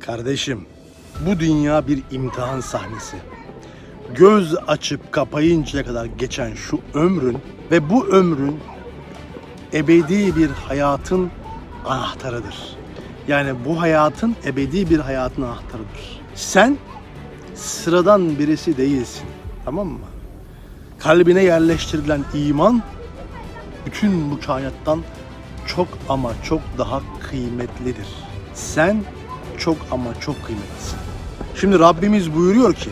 Kardeşim, bu dünya bir imtihan sahnesi. Göz açıp kapayıncaya kadar geçen şu ömrün ve bu ömrün ebedi bir hayatın anahtarıdır. Yani bu hayatın ebedi bir hayatın anahtarıdır. Sen sıradan birisi değilsin. Tamam mı? Kalbine yerleştirilen iman bütün bu kainattan çok ama çok daha kıymetlidir. Sen çok ama çok kıymetlisin. Şimdi Rabbimiz buyuruyor ki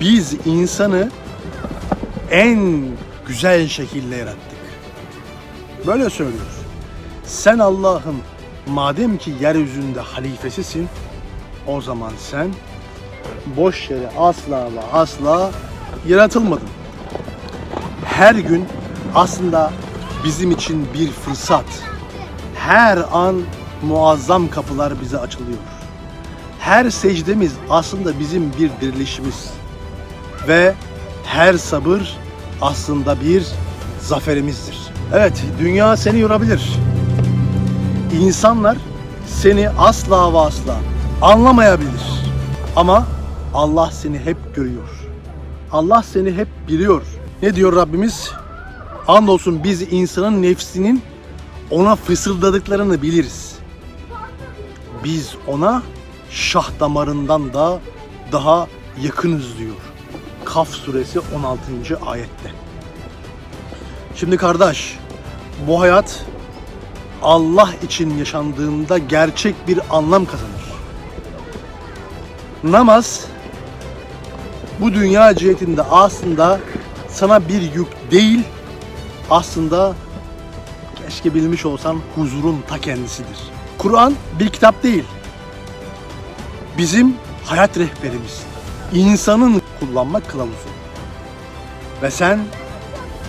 biz insanı en güzel şekilde yarattık. Böyle söylüyor. Sen Allah'ın madem ki yeryüzünde halifesisin o zaman sen boş yere asla ve asla yaratılmadın. Her gün aslında bizim için bir fırsat. Her an muazzam kapılar bize açılıyor. Her secdemiz aslında bizim bir dirilişimiz. Ve her sabır aslında bir zaferimizdir. Evet, dünya seni yorabilir. İnsanlar seni asla ve asla anlamayabilir. Ama Allah seni hep görüyor. Allah seni hep biliyor. Ne diyor Rabbimiz? Andolsun biz insanın nefsinin ona fısıldadıklarını biliriz. Biz ona şah damarından da daha yakınız diyor. Kaf suresi 16. ayette. Şimdi kardeş, bu hayat Allah için yaşandığında gerçek bir anlam kazanır. Namaz bu dünya cihetinde aslında sana bir yük değil, aslında keşke bilmiş olsan huzurun ta kendisidir. Kur'an bir kitap değil. Bizim hayat rehberimiz. insanın kullanma kılavuzu. Ve sen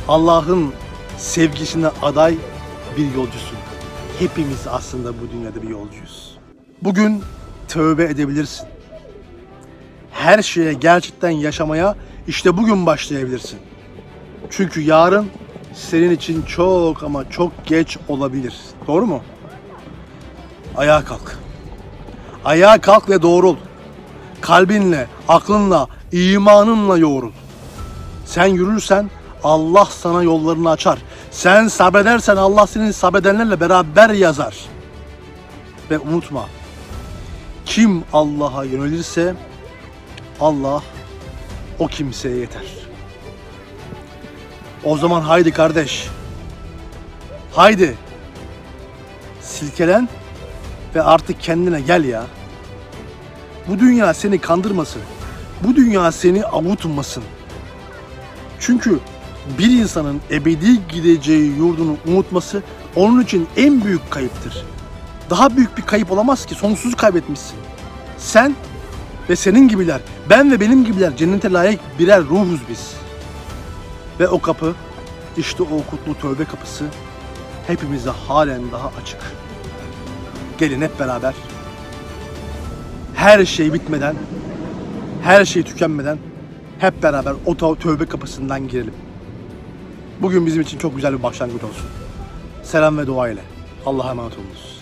Allah'ın sevgisine aday bir yolcusun. Hepimiz aslında bu dünyada bir yolcuyuz. Bugün tövbe edebilirsin. Her şeye gerçekten yaşamaya işte bugün başlayabilirsin. Çünkü yarın senin için çok ama çok geç olabilir. Doğru mu? Ayağa kalk. Ayağa kalk ve doğrul. Kalbinle, aklınla, imanınla yoğrul. Sen yürürsen Allah sana yollarını açar. Sen sabredersen Allah senin sabredenlerle beraber yazar. Ve unutma. Kim Allah'a yönelirse Allah o kimseye yeter. O zaman haydi kardeş. Haydi. Silkelen ve artık kendine gel ya. Bu dünya seni kandırmasın. Bu dünya seni avutmasın. Çünkü bir insanın ebedi gideceği yurdunu unutması onun için en büyük kayıptır. Daha büyük bir kayıp olamaz ki sonsuz kaybetmişsin. Sen ve senin gibiler, ben ve benim gibiler cennete layık birer ruhuz biz. Ve o kapı, işte o kutlu tövbe kapısı hepimize halen daha açık. Gelin hep beraber her şey bitmeden, her şey tükenmeden hep beraber o tö- tövbe kapısından girelim. Bugün bizim için çok güzel bir başlangıç olsun. Selam ve dua ile. Allah'a emanet olunuz.